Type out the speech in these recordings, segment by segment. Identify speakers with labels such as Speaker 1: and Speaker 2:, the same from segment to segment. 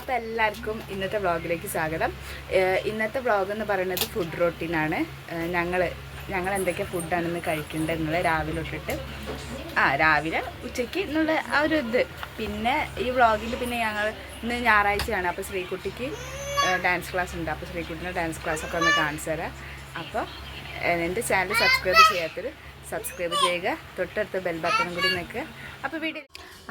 Speaker 1: അപ്പോൾ എല്ലാവർക്കും ഇന്നത്തെ വ്ളോഗിലേക്ക് സ്വാഗതം. ഇന്നത്തെ വ്ളോഗ് എന്ന് പറയുന്നത് ഫുഡ് റൊട്ടീനാണ് ഞങ്ങൾ ഞങ്ങൾ എന്തൊക്കെ ഫുഡാണെന്ന് കഴിക്കേണ്ടത് എന്നുള്ള രാവിലെ തൊട്ടിട്ട്. ആ രാവിലെ ഉച്ചയ്ക്ക് എന്നുള്ള ആ ഒരു ഇത്. പിന്നെ ഈ വ്ളോഗിൽ പിന്നെ ഞങ്ങൾ ഇന്ന് ഞായറാഴ്ചയാണ്. അപ്പോൾ ശ്രീകുട്ടിക്ക് ഡാൻസ് ക്ലാസ് ഉണ്ട്. അപ്പോൾ ശ്രീകുട്ടിന്റെ ഡാൻസ് ക്ലാസ് ഒക്കെ ഒന്ന് കാണിച്ചു തരാം. അപ്പോൾ എന്റെ ചാനൽ സബ്സ്ക്രൈബ് ചെയ്യാത്തത് സബ്സ്ക്രൈബ് ചെയ്യുക. തൊട്ടടുത്ത് ബെൽ ബട്ടണും കൂടി നിൽക്കുക. അപ്പോൾ വീഡിയോ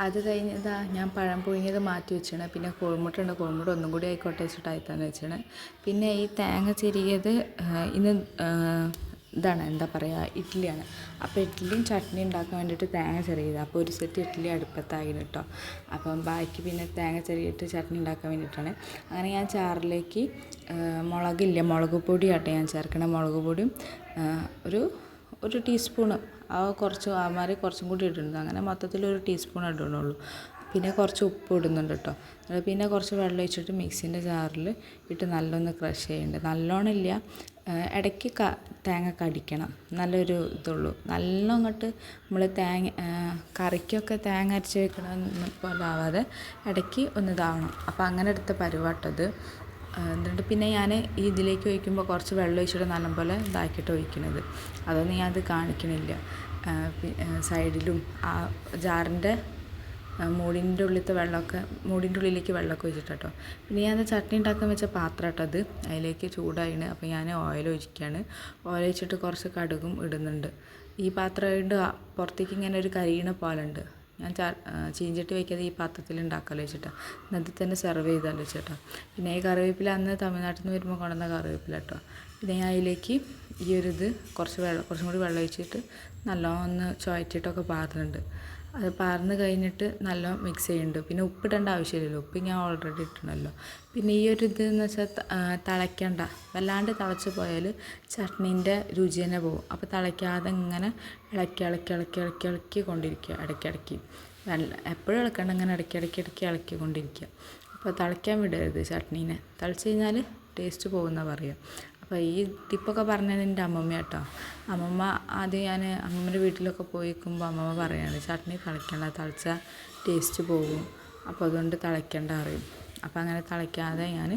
Speaker 1: അത് കഴിഞ്ഞ് ഇതാ ഞാൻ പഴം പുഴുങ്ങിയത് മാറ്റി വെച്ചാണ്. പിന്നെ കോഴിമുട്ട ഉണ്ട് ഒന്നും കൂടി ആയിക്കോട്ടെ വെച്ചിട്ടായിട്ടാണ് വെച്ചാണ്. പിന്നെ ഈ തേങ്ങ ചെരിയത് ഇന്ന് ഇതാണ് എന്താ പറയുക ഇഡ്ഡലിയാണ്. അപ്പോൾ ഇഡ്ഡലിയും ചട്നി ഉണ്ടാക്കാൻ വേണ്ടിയിട്ട് തേങ്ങ ചെറിയത് അപ്പോൾ ഒരു സെറ്റ് ഇഡ്ഡലി അടുപ്പത്തായിരുന്നു കേട്ടോ അപ്പം ബാക്കി പിന്നെ തേങ്ങ ചെറിയിട്ട് ചട്നി ഉണ്ടാക്കാൻ വേണ്ടിയിട്ടാണ്. അങ്ങനെ ഞാൻ ചാറിലേക്ക് മുളകില്ല മുളക് പൊടിയാട്ടെ ഞാൻ ചേർക്കണ മുളക് പൊടിയും ഒരു ഒരു ടീസ്പൂണ്. ആ കുറച്ച് ആ ആമാരി കുറച്ചും കൂടി ഇടുന്നുണ്ട് അങ്ങനെ മൊത്തത്തിൽ ഒരു ടീസ്പൂൺ ഇടണുള്ളൂ പിന്നെ കുറച്ച് ഉപ്പ് ഇടുന്നുണ്ട് കേട്ടോ പിന്നെ കുറച്ച് വെള്ളം ഒഴിച്ചിട്ട് മിക്സിന്റെ ജാറിൽ ഇട്ട് നല്ലൊന്ന് ക്രഷ് ചെയ്യുന്നുണ്ട് നല്ലോണം ഇല്ല. ഇടയ്ക്ക് ക തേങ്ങ കടിക്കണം. നല്ലൊരു ഇതുള്ളൂ. നല്ല അങ്ങോട്ട് നമ്മൾ തേങ്ങ കറിക്കൊക്കെ തേങ്ങ അരച്ച് വെക്കണമെന്ന് പോലെ ആവാതെ ഇടയ്ക്ക് ഒന്ന് ഇതാവണം. അപ്പോൾ അങ്ങനെ എടുത്ത പരുവാട്ടത്. എന്നിട്ട് പിന്നെ ഞാൻ ഇതിലേക്ക് ഒഴിക്കുമ്പോൾ കുറച്ച് വെള്ളം ഒഴിച്ചിട്ട് നല്ലപോലെ ഇതാക്കിയിട്ട് ഒഴിക്കണത്. അതൊന്നും ഞാനത് കാണിക്കണില്ല. സൈഡിലും ആ ജാറിന്റെ മൂടിന്റെ ഉള്ളിലത്തെ വെള്ളമൊക്കെ മൂടിന്റെ ഉള്ളിലേക്ക് വെള്ളമൊക്കെ ഒഴിച്ചിട്ട് കേട്ടോ പിന്നെ ഞാൻ ചട്നി ഉണ്ടാക്കാൻ വെച്ച പാത്രം കേട്ടോ അത്. അതിലേക്ക് ചൂടായിണ്. അപ്പോൾ ഞാൻ ഓയിൽ ഒഴിക്കുകയാണ് ഓയിൽ ഒഴിച്ചിട്ട് കുറച്ച് കടുകും ഇടുന്നുണ്ട്. ഈ പാത്രം ഇട്ട് പുറത്തേക്ക് ഇങ്ങനെ ഒരു കരിയണ പോലെ ഉണ്ട് ഞാൻ ചാ ചീഞ്ചട്ടി വയ്ക്കാതെ ഈ പാത്രത്തിൽ ഉണ്ടാക്കാമല്ലോ വെച്ചിട്ടാ എന്നിട്ട് തന്നെ സെർവ് ചെയ്താലോ വെച്ചിട്ടാ പിന്നെ ഈ കറിവേപ്പില അന്ന് തമിഴ്നാട്ടിൽ നിന്ന് വരുമ്പോൾ കൊണ്ടുവന്ന കറിവേപ്പില കേട്ടോ. പിന്നെ ഞാൻ അതിലേക്ക് ഈ ഒരു ഇത് കുറച്ച് വെള്ളം കുറച്ചും കൂടി വെള്ളം ഒഴിച്ചിട്ട് നല്ലോണം ഒന്ന് ചുവറ്റിട്ടൊക്കെ പാറുന്നുണ്ട് അത് പാർന്ന് കഴിഞ്ഞിട്ട് നല്ല മിക്സ് ചെയ്യുന്നുണ്ട് പിന്നെ ഉപ്പിടേണ്ട ആവശ്യമില്ലല്ലോ. ഉപ്പ് ഞാൻ ഓൾറെഡി ഇട്ടണല്ലോ പിന്നെ ഈ ഒരു ഇത് എന്ന് വെച്ചാൽ തിളയ്ക്കണ്ട. വല്ലാണ്ട് തിളച്ച് പോയാൽ ചട്നീന്റെ രുചി തന്നെ പോകും. അപ്പോൾ തിളയ്ക്കാതെ ഇങ്ങനെ ഇളക്കി ഇളക്കി ഇളക്കി ഇളക്കി ഇളക്കി കൊണ്ടിരിക്കുക. ഇടയ്ക്കിടയ്ക്ക് എപ്പോഴും ഇളക്കണ്ട. ഇങ്ങനെ ഇടയ്ക്ക് ഇടയ്ക്ക് ഇടയ്ക്ക് ഇളക്കി കൊണ്ടിരിക്കുക. അപ്പോൾ തിളയ്ക്കാൻ വിടരുത് ചട്നീനെ. തിളച്ച് കഴിഞ്ഞാൽ ടേസ്റ്റ് പോകുന്ന പറയുക അപ്പോൾ ഈ ടിപ്പൊക്കെ പറഞ്ഞത് എന്റെ അമ്മമ്മ കേട്ടോ അമ്മമ്മ ആദ്യം ഞാൻ അമ്മമ്മയുടെ വീട്ടിലൊക്കെ പോയി നിൽക്കുമ്പോൾ അമ്മമ്മ പറയാണ് ചട്നി തിളയ്ക്കണ്ട തിളച്ചാൽ ടേസ്റ്റ് പോകും. അപ്പോൾ അതുകൊണ്ട് തിളയ്ക്കണ്ട അറിയും അപ്പോൾ അങ്ങനെ തിളയ്ക്കാതെ ഞാൻ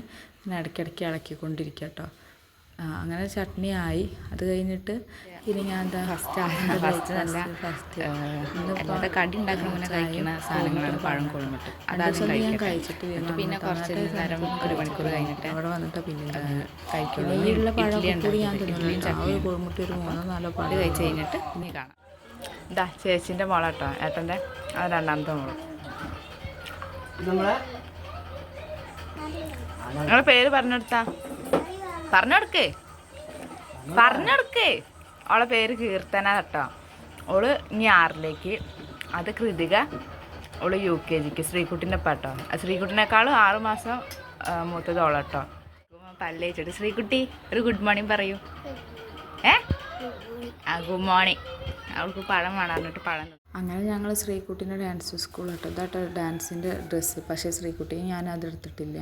Speaker 1: ഇടയ്ക്കിടയ്ക്ക് ഇളക്കിക്കൊണ്ടിരിക്കുക കേട്ടോ അങ്ങനെ ചട്നി ആയി. അത് കഴിഞ്ഞിട്ട് പിന്നെ ഞാൻ എന്താ ഫസ്റ്റ്
Speaker 2: ഫസ്റ്റ് നല്ല അല്ലാതെ കടി ഉണ്ടാക്കുന്ന മുന്നേ കഴിക്കുന്ന സാധനങ്ങളാണ് പഴം കൊഴുമിട്ട്. അതാദ്യം
Speaker 1: ഞാൻ കഴിച്ചിട്ട്
Speaker 2: എന്നിട്ട് പിന്നെ കുറച്ച് നേരം ഒരു മണിക്കൂർ കഴിഞ്ഞിട്ട്
Speaker 1: അവിടെ വന്നിട്ട് പിന്നെ
Speaker 2: കഴിക്കുള്ളൂ.
Speaker 1: ഈ ഉള്ള പഴം കൂടി ഞാൻ
Speaker 2: ഇഡ്ഡലിയും
Speaker 1: ഒരു കോഴിമുട്ട ഒരു മൂന്നോ നാലോ പഴം
Speaker 2: കഴിച്ച് കഴിഞ്ഞിട്ട് ഇനി കാണാം.
Speaker 1: ഇതാ ചേച്ചിന്റെ മോളാട്ടോ ഏട്ടന്റെ അത് രണ്ടാമത്തെ മോൾ. നിങ്ങളെ പേര് പറഞ്ഞെടുത്താ പറഞ്ഞെടുക്കേ പറഞ്ഞെടുക്കേ അവളെ പേര് കീർത്തന കേട്ടോ ഓൾ ഇനി ആറിലേക്ക് അത് കൃതിക ഓൾ യു കെ ജിക്ക് ശ്രീകുട്ടിന്റെ പാട്ടോ ശ്രീകുട്ടിനേക്കാളും ആറ് മാസം മൂത്തത് ഓളട്ടോ. പല്ലേച്ചിട്ട് ശ്രീകുട്ടി ഒരു ഗുഡ് മോർണിംഗ് പറയൂ. ഏ? ആ ഗുഡ് മോർണിംഗ് അവൾക്ക് പഴം വേണമെന്നിട്ട് പഴം അങ്ങനെ ഞങ്ങൾ ശ്രീകുട്ടീന്റെ ഡാൻസ് സ്കൂൾ കേട്ടോ ഇതാട്ടോ ഡാൻസിന്റെ ഡ്രസ്സ് പക്ഷേ ശ്രീകുട്ടിയും ഞാൻ അതെടുത്തിട്ടില്ല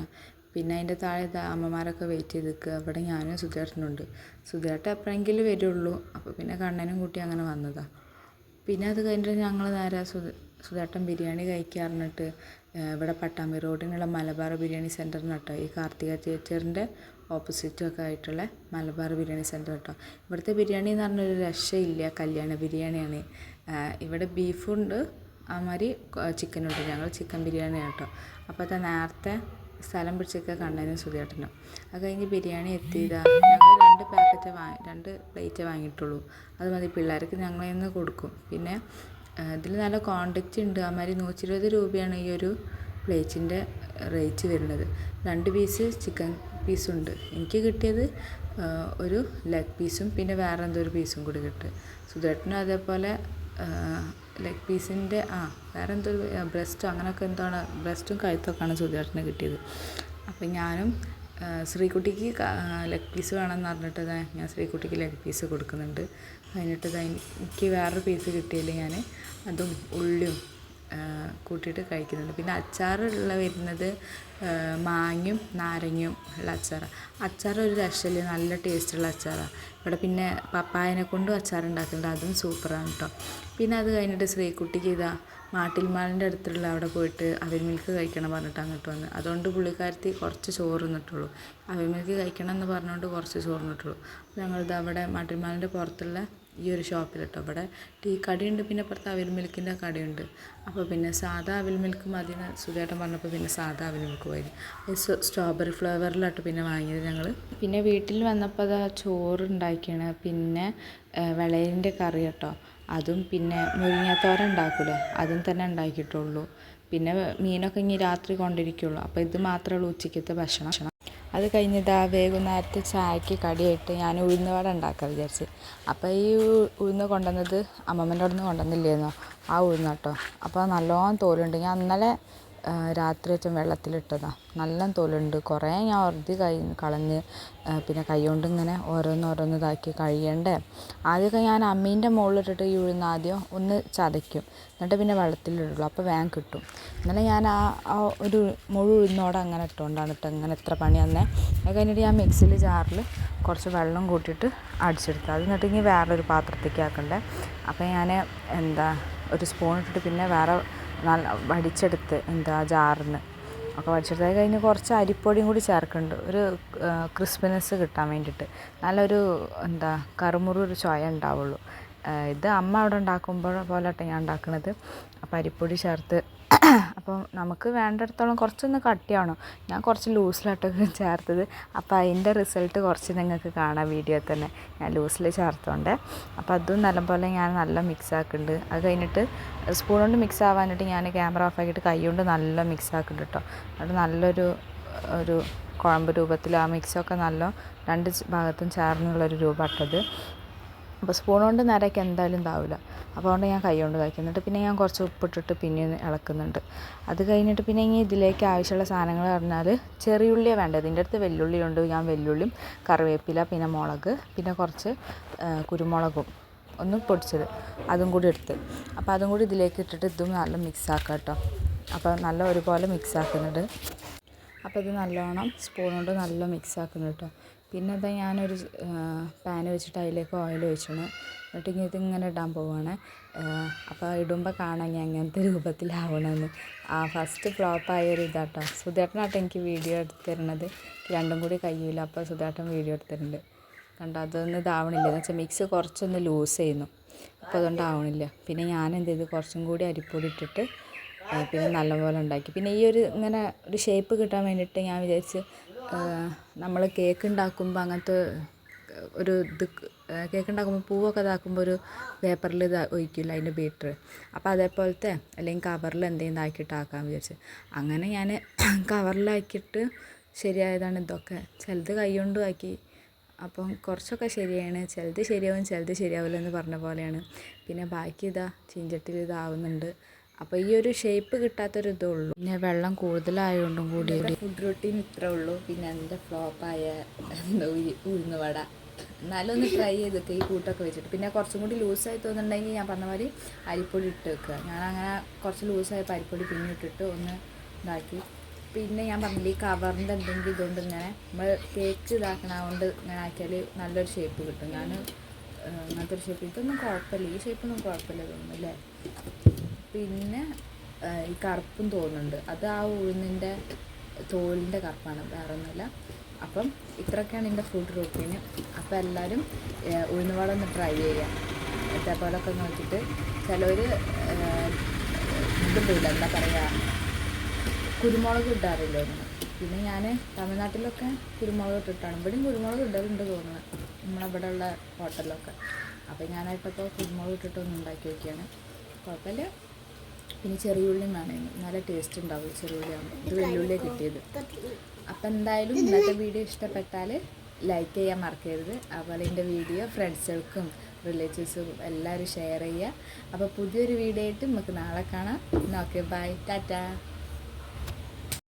Speaker 1: പിന്നെ അതിന്റെ താഴെ അമ്മമാരൊക്കെ വെയിറ്റ് ചെയ്ത് നിൽക്കുക. അവിടെ ഞാനും സുധേട്ടനുണ്ട്. സുധേട്ടൻ എപ്പോഴെങ്കിലും വരുള്ളൂ. അപ്പോൾ പിന്നെ കണ്ണനും കൂട്ടി അങ്ങനെ വന്നതാണ് പിന്നെ അത് കഴിഞ്ഞിട്ട് ഞങ്ങൾ നേരെ സുധ സുധേട്ടൻ ബിരിയാണി കഴിക്കാറിഞ്ഞിട്ട് ഇവിടെ പട്ടാമ്പി റോഡിനുള്ള മലബാർ ബിരിയാണി സെന്ററിന് കേട്ടോ. ഈ കാർത്തിക തിയേറ്ററിന്റെ ഓപ്പോസിറ്റൊക്കെ ആയിട്ടുള്ള മലബാർ ബിരിയാണി സെന്റർ കേട്ടോ. ഇവിടുത്തെ ബിരിയാണി എന്ന് പറഞ്ഞൊരു രക്ഷയില്ല. കല്യാണ ബിരിയാണിയാണ്. ആ, ഇവിടെ ബീഫുണ്ട് അമാതിരി ചിക്കനുണ്ട് ഞങ്ങൾ ചിക്കൻ ബിരിയാണി കേട്ടോ. അപ്പോൾ നേരത്തെ സ്ഥലം പിടിച്ചൊക്കെ കണ്ടതിന് സുധിയേട്ടനും അത് കഴിഞ്ഞ് ബിരിയാണി എത്തിയതാ. ഞങ്ങൾ രണ്ട് പാക്കറ്റ് വാങ്ങി രണ്ട് പ്ലേറ്റ് വാങ്ങിയിട്ടുള്ളൂ. അത് മതി പിള്ളേർക്ക് ഞങ്ങൾ കൊടുക്കും. പിന്നെ ഇതിൽ നല്ല ക്വാണ്ടിറ്റി ഉണ്ട്. അമാതിരി നൂറ്റി ഇരുപത് രൂപയാണ് ഈ ഒരു പ്ലേറ്റിന്റെ റേറ്റ് വരുന്നത്. രണ്ട് പീസ് ചിക്കൻ പീസുണ്ട് എനിക്ക് കിട്ടിയത് ഒരു ലെഗ് പീസും പിന്നെ വേറെ എന്തോ ഒരു പീസും കൂടി കിട്ടും. സുധേട്ടനും അതേപോലെ ലെഗ് പീസിന്റെ ആ വേറെ എന്തോ ബ്രസ്റ്റോ അങ്ങനെയൊക്കെ എന്താണ് ബ്രസ്റ്റും കഴുത്തൊക്കെയാണ് സുധേട്ടന് കിട്ടിയത്. അപ്പം ഞാനും ശ്രീകുട്ടിക്ക് ലെഗ് പീസ് വേണമെന്ന് പറഞ്ഞിട്ട് ഞാൻ ശ്രീകുട്ടിക്ക് ലെഗ് പീസ് കൊടുക്കുന്നുണ്ട്. കഴിഞ്ഞിട്ട് എനിക്ക് വേറൊരു പീസ് കിട്ടിയില്ല ഞാൻ അതും ഉള്ളിയും കൂട്ടിയിട്ട് കഴിക്കുന്നുണ്ട്. പിന്നെ അച്ചാറുള്ള വരുന്നത് മാങ്ങയും നാരങ്ങയും ഉള്ള അച്ചാറാണ് അച്ചാർ ഒരു രക്ഷയില്ല നല്ല ടേസ്റ്റുള്ള അച്ചാറാണ് ഇവിടെ പിന്നെ പപ്പായനെ കൊണ്ടും അച്ചാർ ഉണ്ടാക്കുന്നുണ്ട് അതും സൂപ്പറാണ് കേട്ടോ പിന്നെ അത് കഴിഞ്ഞിട്ട് ശ്രീകുട്ടിക്ക് ഇതാ മാട്ടിൽമാലിന്റെ അടുത്തുള്ള അവിടെ പോയിട്ട് അവിൽ മിൽക്ക് കഴിക്കണം പറഞ്ഞിട്ട് അങ്ങോട്ട് വന്ന്. അതുകൊണ്ട് പുള്ളിക്കാരത്തി കുറച്ച് ചോറ് നിന്നിട്ടുള്ളൂ അവിൽ മിൽക്ക് കഴിക്കണം എന്ന് പറഞ്ഞുകൊണ്ട് കുറച്ച് ചോറ് നിന്നിട്ടുള്ളൂ ഞങ്ങളിത് അവിടെ മാട്ടിൽമാലിന്റെ പുറത്തുള്ള ഈ ഒരു ഷോപ്പിൽ കേട്ടോ ഇവിടെ ടീ കടയുണ്ട് പിന്നെ അപ്പുറത്ത് അവിൽ മിൽക്കിന്റെ കടയുണ്ട്. അപ്പോൾ പിന്നെ സാധാ അവിൽ മിൽക്ക് മതി എന്ന് സുധേട്ടൻ പറഞ്ഞപ്പോൾ പിന്നെ സാധാ അവിൽ മിൽക്ക് പോയി. സ്ട്രോബെറി ഫ്ലേവറിലായിട്ട് പിന്നെ വാങ്ങിയത് ഞങ്ങൾ. പിന്നെ വീട്ടിൽ വന്നപ്പോൾ അതാ ചോറ് ഉണ്ടാക്കിയാണ് പിന്നെ വിളയിന്റെ കറി കേട്ടോ. അതും പിന്നെ മുരിങ്ങാത്തോര ഉണ്ടാക്കൂലേ അതും തന്നെ ഉണ്ടാക്കിയിട്ടുള്ളൂ. പിന്നെ മീനൊക്കെ ഇനി രാത്രി കൊണ്ടിരിക്കുള്ളൂ. അപ്പോൾ ഇത് മാത്രമേ ഉള്ളൂ ഉച്ചയ്ക്കത്തെ ഭക്ഷണം. അത് ആ വൈകുന്നേരത്തെ ചായക്ക് കടിയിട്ട് ഞാൻ ഉഴുന്നുവട ഉണ്ടാക്കാൻ വിചാരിച്ച്. അപ്പോൾ ഈ ഉഴുന്ന് കൊണ്ടുവന്നത് അമ്മമ്മന്റെ അവിടെ നിന്ന് കൊണ്ടുവന്നില്ലായിരുന്നോ ആ ഉഴുന്ന് കേട്ടോ. അപ്പോൾ നല്ലോണം തോലുണ്ട്. ഞാൻ ഇന്നലെ രാത്രി വെച്ച വെള്ളത്തിലിട്ടതാണ് നല്ല തോലുണ്ട്. കുറേ ഞാൻ കൈ കളഞ്ഞ് പിന്നെ കൈ കൊണ്ട് ഇങ്ങനെ ഓരോന്ന് ഓരോന്ന് ഇതാക്കി കഴിയണ്ടേ ആദ്യമൊക്കെ ഞാൻ അമ്മീന്റെ മുകളിലിട്ടിട്ട് ഈ ഉഴുന്ന് ആദ്യം ഒന്ന് ചതയ്ക്കും. എന്നിട്ട് പിന്നെ വെള്ളത്തിലിടുള്ളൂ. അപ്പോൾ വേഗം കിട്ടും. ഇന്നലെ ഞാൻ ആ ആ ഒരു മുഴു ഉഴുന്നോടെ അങ്ങനെ ഇട്ടുകൊണ്ടാണ് ഇട്ട് ഇങ്ങനെ എത്ര പണി തന്നെ അത് കഴിഞ്ഞിട്ട് ഞാൻ മിക്സിയിൽ ജാറിൽ കുറച്ച് വെള്ളം കൂട്ടിയിട്ട് അടിച്ചെടുത്തു. അത് എന്നിട്ട് ഇനി വേറൊരു പാത്രത്തേക്ക് ആക്കണ്ടേ. അപ്പോൾ ഞാൻ എന്താ ഒരു സ്പൂൺ ഇട്ടിട്ട് പിന്നെ വേറെ നല്ല വടിച്ചെടുത്ത് എന്താ ജാറിന് ഒക്കെ വടിച്ചെടുത്ത്. കഴിഞ്ഞ് കുറച്ച് അരിപ്പൊടിയും കൂടി ചേർക്കുന്നുണ്ട്. ഒരു ക്രിസ്പിനെസ് കിട്ടാൻ വേണ്ടിയിട്ട്. നല്ലൊരു എന്താ കറുമുറു ഒരു ചോയ ഉണ്ടാവുള്ളൂ. ഇത് അമ്മ അവിടെ ഉണ്ടാക്കുമ്പോൾ പോലെ ഞാൻ ഉണ്ടാക്കുന്നത് അപ്പോൾ അരിപ്പൊടി ചേർത്ത് അപ്പോൾ നമുക്ക് വേണ്ടിടത്തോളം കുറച്ചൊന്ന് കട്ടിയാണോ ഞാൻ കുറച്ച് ലൂസിലായിട്ടൊക്കെ ചേർത്തത്. അപ്പോൾ അതിന്റെ റിസൾട്ട് കുറച്ച് നിങ്ങൾക്ക് കാണാം വീഡിയോ തന്നെ. ഞാൻ ലൂസിൽ ചേർത്തോണ്ടേ. അപ്പോൾ അതും നല്ലപോലെ ഞാൻ നല്ല മിക്സ് ആക്കുന്നുണ്ട് അത് കഴിഞ്ഞിട്ട് സ്പൂൺ കൊണ്ട് മിക്സ് ആവാനായിട്ട് ഞാൻ ക്യാമറ ഓഫ് ആക്കിയിട്ട് കൈ കൊണ്ട് നല്ല മിക്സ് ആക്കുന്നുണ്ട് കേട്ടോ അത് നല്ലൊരു ഒരു കുഴമ്പ് രൂപത്തിൽ ആ മിക്സൊക്കെ നല്ല രണ്ട് ഭാഗത്തും ചേർന്നുള്ളൊരു രൂപമാട്ടത് അപ്പോൾ സ്പൂൺ കൊണ്ട് നേരക്ക് എന്തായാലും ഇതാവില്ല അപ്പോൾ അതുകൊണ്ട് ഞാൻ കൈ കൊണ്ട് കഴിക്കുന്നുണ്ട് പിന്നെ ഞാൻ കുറച്ച് ഉപ്പിട്ടിട്ട് പിന്നെ ഇളക്കുന്നുണ്ട്. അത് കഴിഞ്ഞിട്ട് പിന്നെ ഇനി ഇതിലേക്ക് ആവശ്യമുള്ള സാധനങ്ങൾ പറഞ്ഞാൽ ചെറിയുള്ളിയാണ് വേണ്ടത്. ഇതിന്റെ അടുത്ത് വെല്ലുള്ളി ഉണ്ട്. ഞാൻ വെല്ലുള്ളിയും കറിവേപ്പില പിന്നെ മുളക് പിന്നെ കുറച്ച് കുരുമുളകും. ഒന്ന് പൊടിച്ചത്. അതും കൂടി എടുത്ത്. അപ്പോൾ അതും കൂടി ഇതിലേക്ക് ഇട്ടിട്ട് ഇതും നല്ല മിക്സ് ആക്കാം കേട്ടോ. അപ്പോൾ നല്ല ഒരുപോലെ മിക്സ് ആക്കുന്നുണ്ട്. അപ്പോൾ ഇത് നല്ലോണം സ്പൂൺ കൊണ്ട് നല്ല മിക്സ് ആക്കുന്നു കേട്ടോ. പിന്നെ ഇതാ ഞാനൊരു പാൻ വെച്ചിട്ട് അതിലേക്ക് ഓയിൽ ഒഴിച്ചാണ്. എന്നിട്ട് ഇങ്ങനെ ഇതിങ്ങനെ ഇടാൻ പോവുകയാണ് അപ്പോൾ ഇടുമ്പോൾ കാണാൻ ഞാൻ അങ്ങനത്തെ രൂപത്തിലാവണമെന്ന് ആ ഫസ്റ്റ് ഫ്ലോപ്പായ ഒരു ഇതാട്ടോ. സുധേട്ടനാട്ടോ എനിക്ക് വീഡിയോ എടുത്ത് തരുന്നത് രണ്ടും കൂടി കഴിയില്ല അപ്പോൾ സുധേട്ടൻ വീഡിയോ എടുത്തിട്ടുണ്ട്. കണ്ടോ അതൊന്നും ഇതാവണില്ല. എന്ന് വെച്ചാൽ മിക്സ് കുറച്ചൊന്ന് ലൂസ് ചെയ്യുന്നു അപ്പോൾ അതുകൊണ്ട് ആവണില്ല. പിന്നെ ഞാൻ എന്ത് ചെയ്തു? കുറച്ചും കൂടി അരിപ്പൊടി ഇട്ടിട്ട് പിന്നെ നല്ലപോലെ ഉണ്ടാക്കി. പിന്നെ ഈ ഒരു ഇങ്ങനെ ഒരു ഷേപ്പ് കിട്ടാൻ വേണ്ടിയിട്ട് ഞാൻ വിചാരിച്ച് നമ്മൾ കേക്ക് ഉണ്ടാക്കുമ്പോൾ അങ്ങനത്തെ ഒരു ഇത് കേക്ക് ഉണ്ടാക്കുമ്പോൾ പൂവൊക്കെ ഇതാക്കുമ്പോൾ ഒരു പേപ്പറിൽ ഇത് ഒഴിക്കില്ല അതിന്റെ ബീറ്റർ അപ്പോൾ അതേപോലത്തെ അല്ലെങ്കിൽ കവറിൽ എന്തെങ്കിലും ആക്കിയിട്ട് ആക്കാൻ വിചാരിച്ച്. അങ്ങനെ ഞാൻ കവറിലാക്കിയിട്ട് ശരിയായതാണ് ഇതൊക്കെ. ചിലത് കൈ കൊണ്ടും ആക്കി. അപ്പം കുറച്ചൊക്കെ ശരിയാണ്. ചിലത് ശരിയാവും ചിലത് ശരിയാവില്ല എന്ന് പറഞ്ഞ പോലെയാണ്. പിന്നെ ബാക്കി ഇതാ ചീഞ്ചട്ടിൽ ഇതാവുന്നുണ്ട് അപ്പോൾ ഈ ഒരു ഷേപ്പ് കിട്ടാത്തൊരു ഇതേ ഉള്ളൂ. പിന്നെ വെള്ളം കൂടുതലായതുകൊണ്ടും കൂടി ഫുഡ് റൊട്ടീൻ ഇത്ര ഉള്ളൂ. പിന്നെ എന്റെ ഫ്ലോപ്പായ ഉഴുന്ന് വട. എന്നാലും ഒന്ന് ട്രൈ ചെയ്തിട്ട് ഈ കൂട്ടൊക്കെ വെച്ചിട്ട്. പിന്നെ കുറച്ചും കൂടി ലൂസായി തോന്നുന്നുണ്ടെങ്കിൽ ഞാൻ പറഞ്ഞ മാതിരി അരിപ്പൊടി ഇട്ട് വെക്കുക. ഞാൻ അങ്ങനെ കുറച്ച് ലൂസായപ്പോൾ അരിപ്പൊടി പിന്നെ ഇട്ടിട്ട് ഒന്ന് ഇതാക്കി. പിന്നെ ഞാൻ പറഞ്ഞില്ല ഈ കവറിന്റെ എന്തെങ്കിലും ഇതുകൊണ്ട് ഇങ്ങനെ നമ്മൾ കേക്ക് ഇതാക്കണ കൊണ്ട് ഇങ്ങനെ ആക്കിയാൽ നല്ലൊരു ഷേപ്പ് കിട്ടും. ഞാൻ അങ്ങനത്തെ ഒരു ഷേപ്പ് ഇതൊന്നും കുഴപ്പമില്ല. ഈ ഷേപ്പൊന്നും കുഴപ്പമില്ല തോന്നുന്നു അല്ലേ? പിന്നെ ഈ കറുപ്പും തോന്നുന്നുണ്ട്. അത് ആ ഉഴുന്നിന്റെ തോലിന്റെ കറുപ്പാണ് വേറെ ഒന്നുമില്ല അപ്പം ഇത്രയൊക്കെയാണ് എന്റെ ഫുഡ് റൂട്ടീന് അപ്പോൾ എല്ലാവരും ഉഴുന്നുവട ഒന്ന് ട്രൈ ചെയ്യാം ഇതേപോലൊക്കെ നോക്കിയിട്ട് ചിലവർ ഇതുണ്ടില്ല എന്താ പറയുക കുരുമുളക് ഇടാറില്ലായിരുന്നു പിന്നെ ഞാൻ തമിഴ്നാട്ടിലൊക്കെ കുരുമുളക് ഇട്ടിട്ടാണ്. ഇവിടെയും കുരുമുളക് ഇടലുണ്ട് തോന്നുന്നത് നമ്മളിവിടെ ഉള്ള ഹോട്ടലിലൊക്കെ. അപ്പോൾ ഞാനായിട്ടൊക്കെ കുരുമുളക് ഇട്ടിട്ടൊന്ന് ഉണ്ടാക്കി വയ്ക്കുകയാണ് കുഴപ്പമില്ല. പിന്നെ ചെറിയുള്ളിയും വേണമായിരുന്നു നല്ല ടേസ്റ്റ് ഉണ്ടാവും ചെറിയുള്ളിയാകുമ്പോൾ ഇത് വെല്ലുള്ളിയാണ് കിട്ടിയത്. അപ്പം എന്തായാലും ഇന്നത്തെ വീഡിയോ ഇഷ്ടപ്പെട്ടാൽ ലൈക്ക് ചെയ്യാൻ മറക്കരുത്. അതുപോലെ എന്റെ വീഡിയോ ഫ്രണ്ട്സുകൾക്കും റിലേറ്റീവ്സും എല്ലാവരും ഷെയർ ചെയ്യുക. അപ്പോൾ പുതിയൊരു വീഡിയോ ആയിട്ട് നമുക്ക് നാളെ കാണാം. Okay bye tata.